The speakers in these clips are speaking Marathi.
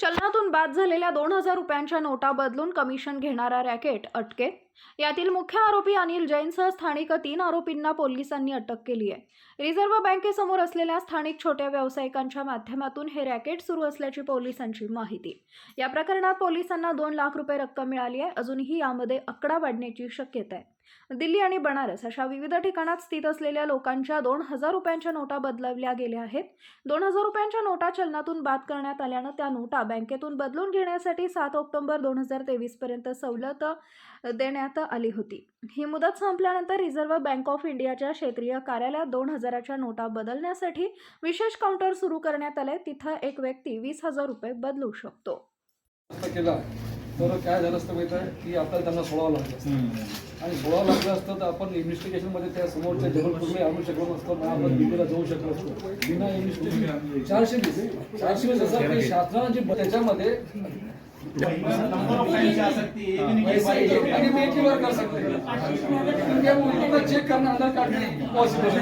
चलनातून बाद झालेल्या दोन हजार रुपयांच्या नोटा बदलून कमिशन घेणारा रॅकेट अटकेत. यातील मुख्य आरोपी अनिल जैनसह स्थानिक तीन आरोपींना पोलिसांनी अटक केली आहे. रिझर्व्ह बँकेसमोर असलेल्या स्थानिक छोट्या व्यावसायिकांच्या माध्यमातून हे रॅकेट सुरू असल्याची पोलिसांची माहिती. या प्रकरणात पोलिसांना दोन लाख रुपये रक्कम मिळाली आहे. अजूनही यामध्ये आकडा वाढण्याची शक्यता आहे. दिल्ली आणि बनारस अशा विविध ठिकाणात स्थित असलेल्या लोकांच्या दोन हजार रुपयांच्या नोटा बदलवल्या गेल्या आहेत. दोन हजार रुपयांच्या नोटा चलनातून बाद करण्यात आल्यानं त्या नोटा बँकेतून बदलून घेण्यासाठी सात ऑक्टोबर दोन हजार तेवीसपर्यंत सवलत देण्यात आली होती. ही मुदत संपल्यानंतर रिझर्व्ह बँक ऑफ इंडियाच्या क्षेत्रीय कार्यालयात दोन हजाराच्या नोटा बदलण्यासाठी विशेष काउंटर सुरू करण्यात आले तिथं एक व्यक्ती वीस हजार रुपये बदलू शकतो. केला तर काय झालं असतं माहिती आहे? की आपल्याला त्यांना सोडावं लागलं असतं. आणि सोडावं लागलं असतं तर आपण इन्व्हेस्टिगेशनमध्ये त्या समोरच्या जबलपूरला आणू शकलो नसतो ना आपण दिल्लीला जाऊ शकलो असतो. बिना इन्व्हेस्टिगेशन चारशे वीस चारशे वीस असं की शासनानं जे त्याच्यामध्ये चेक पॉसिबल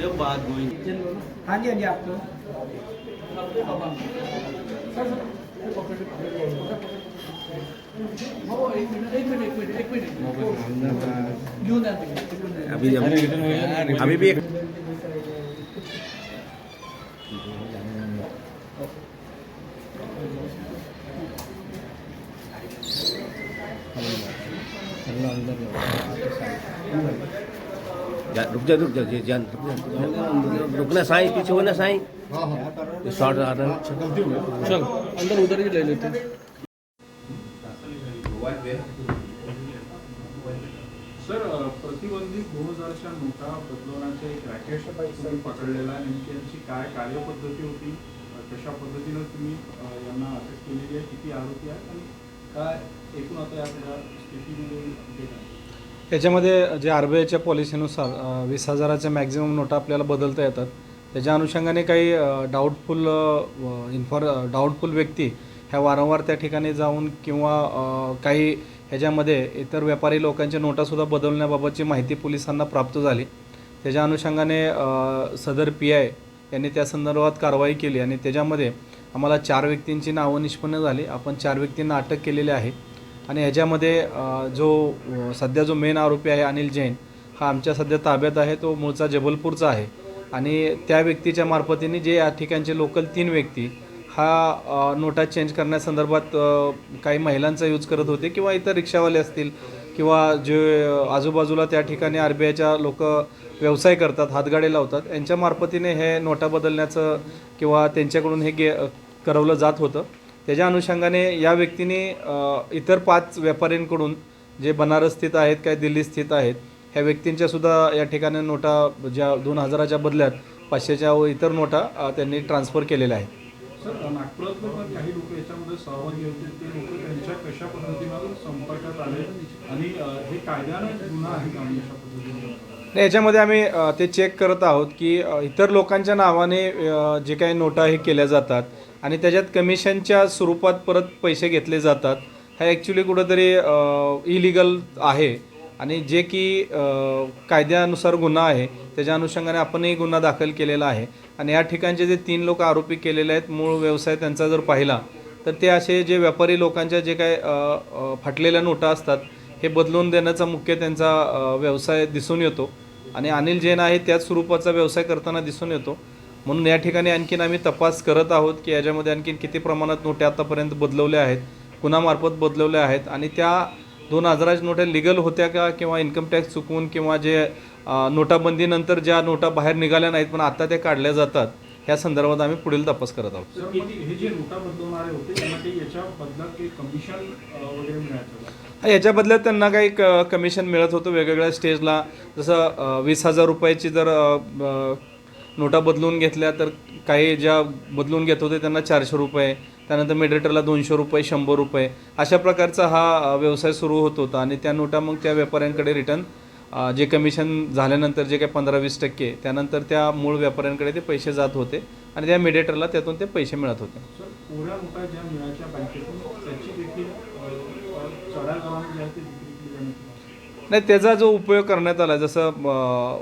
ते बात हुई हाँ जी हाँ जी आपको अभी अभी अभी भी एक जा- रुक जा रुक जा जी, जान रुक जा रुकना साई पीछे होना साई। शॉर्ट आ रहा है। चल अंदर उधर ही ले लेते हैं। सर प्रतिबंधित दोन नोटा बदलवण्याचे एक रॅकेट तुम्ही पकडलेला आहे. नेमकी यांची काय कार्यपद्धती होती? कशा पद्धतीनं तुम्ही यांना अटक केलेली आहे? किती आरोपी आहेत? आणि काय एकूण आता या सगळ्या स्थितीमध्ये अपडेट आहे? याच्यामध्ये जे आर बी आयच्या पॉलिसीनुसार वीस हजाराच्या मॅक्झिमम नोटा आपल्याला बदलता येतात. त्याच्या अनुषंगाने काही डाऊटफुल इन्फॉर डाऊटफुल व्यक्ती ह्या वारंवार त्या ठिकाणी जाऊन किंवा काही ह्याच्यामध्ये इतर व्यापारी लोकांच्या नोटासुद्धा बदलण्याबाबतची माहिती पोलिसांना प्राप्त झाली. त्याच्या अनुषंगाने सदर पी आय यांनी त्या संदर्भात कारवाई केली आणि त्याच्यामध्ये आम्हाला चार व्यक्तींची नावं निष्पन्न झाली. आपण चार व्यक्तींना अटक केलेली आहे. आणि ह्याच्यामध्ये जो सध्या जो मेन आरोपी आहे अनिल जैन हा आमच्या सध्या ताब्यात आहे तो मूळचा जबलपूरचा आहे. आणि त्या व्यक्तीच्या मार्फतीने जे या ठिकाणचे लोकल तीन व्यक्ती हा नोटा चेंज करण्यासंदर्भात काही महिलांचा यूज करत होते किंवा इतर रिक्षावाले असतील किंवा जे आजूबाजूला त्या ठिकाणी आर बी आयच्या लोक व्यवसाय करतात हातगाडे लावतात यांच्या मार्फतीने हे नोटा बदलण्याचं किंवा त्यांच्याकडून हे गे करवलं जात होतं. त्याच्या अनुषंगाने या व्यक्तीने इतर पाच व्यापाऱ्यांकडून जे बनारस स्थित आहेत काय दिल्ली स्थित आहेत ह्या व्यक्तींच्या सुद्धा या ठिकाणी नोटा ज्या दोन हजाराच्या बदल्यात पाचशेच्या व इतर नोटा त्यांनी ट्रान्सफर केलेल्या आहेत. सर संपर्कात आले? आणि हे नाही, याच्यामध्ये आम्ही ते चेक करत आहोत की इतर लोकांच्या नावाने जे काही नोटा हे केल्या जातात आणि त्याच्यात कमिशनच्या स्वरूपात परत पैसे घेतले जातात. हा ॲक्च्युली कुठंतरी इलिगल आहे आणि जे की कायद्यानुसार गुन्हा आहे त्याच्या अनुषंगाने आपणही गुन्हा दाखल केलेला आहे. आणि या ठिकाणचे जे तीन लोक आरोपी केलेले आहेत मूळ व्यवसाय त्यांचा जर पाहिला तर ते असे जे व्यापारी लोकांच्या जे काय फाटलेल्या नोटा असतात हे बदलून देण्याचा मुख्य त्यांचा व्यवसाय दिसून येतो. आणि अनिल जैन आहे त्याच स्वरूपाचा व्यवसाय करताना दिसून येतो. म्हणून या ठिकाणी आणखीन आम्ही तपास करत आहोत की याच्यामध्ये आणखीन किती प्रमाणात नोट्या आतापर्यंत बदलवल्या आहेत कुणामार्फत बदलवल्या आहेत. आणि त्या दोन हजाराच्या नोट्या लिगल होत्या का किंवा इन्कम टॅक्स चुकवून किंवा जे नोटाबंदीनंतर ज्या नोटा बाहेर निघाल्या नाहीत पण आता त्या काढल्या जातात ह्या संदर्भात आम्ही पुढील तपास करत आहोत. सर मग हे जे नोटा बदलवणारे होते त्यांना काही याच्या बदल्यात काही कमिशन वगैरे मिळायचं का? हा, याच्या बदल्यात त्यांना काही क कमिशन मिळत होतं वेगवेगळ्या स्टेजला जसं अ, वीस हजार रुपयाची जर अ, ब- नोटा बदलून घेतल्या तर काही ज्या बदलून घेत होते त्यांना चारशे रुपये. त्यानंतर मेडिएटरला दोनशे रुपये शंभर रुपये. अशा प्रकारचा हा अ, व्यवसाय सुरू होत होता आणि त्या नोटा मग त्या व्यापाऱ्यांकडे रिटर्न जे कमिशन झाल्यानंतर जे काही पंधरा वीस टक्के त्यानंतर त्या मूळ व्यापाऱ्यांकडे ते पैसे जात होते आणि त्या मेडिएटरला त्यातून ते पैसे मिळत होते. नाही त्याचा जो उपयोग करण्यात आला जसं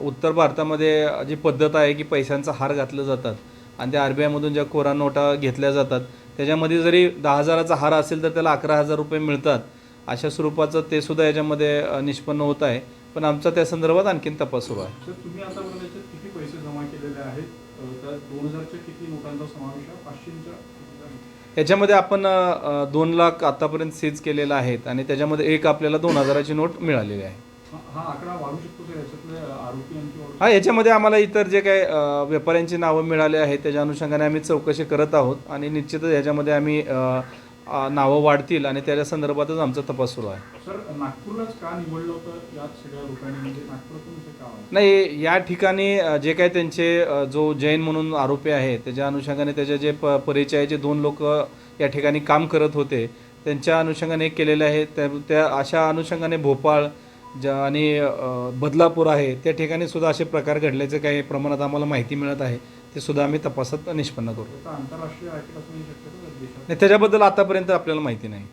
उत्तर भारतामध्ये जी पद्धत आहे की पैशांचा हार घातले जातात आणि त्या आर बी आयमधून ज्या कोरा नोटा घेतल्या जातात त्याच्यामध्ये जरी दहा हजाराचा हार असेल तर त्याला अकरा हजार रुपये मिळतात. अशा स्वरूपाचं ते सुद्धा याच्यामध्ये निष्पन्न होत आहे. पण आमचा त्या संदर्भात आणखीन तपास सुरू आहे. सर तुम्ही आतापर्यंत याच्यात किती पैसे जमा केलेले आहेत? अ, त्या दोन हजारच्या किती नोटांचा समावेश आहे? पाचशेच्या किती आहे? याच्यामध्ये आपण अं, दोन लाख आतापर्यंत सीज केलेला आहेत आणि त्याच्यामध्ये एक आपल्याला दोन हजाराची नोट मिळालेली आहे. हा हा आकडा वाढू शकतो सर? याच्यातले आरोपी आणखी वाढू हा याच्यामध्ये आम्हाला इतर जे काही अ, व्यापाऱ्यांची नावं मिळाली आहेत त्याच्या अनुषंगाने आम्ही चौकशी करत आहोत आणि निश्चितच याच्यामध्ये आम्ही अ, नावं वाढतील आणि त्याच्या संदर्भातच आमचा तपास सुरू आहे. सर नागपूरलाच का निवडलं होतं याच सगळ्या लोकांनी? म्हणजे नागपुरातून? नाही या ठिकाणी जे काही त्यांचे जो जैन म्हणून आरोपी आहे त्याच्या अनुषंगाने त्याचे जे प परिचयाचे दोन लोक या ठिकाणी काम करत होते त्यांच्या अनुषंगाने केलेले आहे. त्या त्या अशा अनुषंगाने भोपाळ ज्या आणि बदलापूर आहे त्या ठिकाणी सुद्धा असे प्रकार घडल्याचे काही प्रमाणात आम्हाला माहिती मिळत आहे. ते सुद्धा आम्ही तपासात निष्पन्न करू. आंतरराष्ट्रीय नाही त्याच्याबद्दल आतापर्यंत आपल्याला माहिती नाही.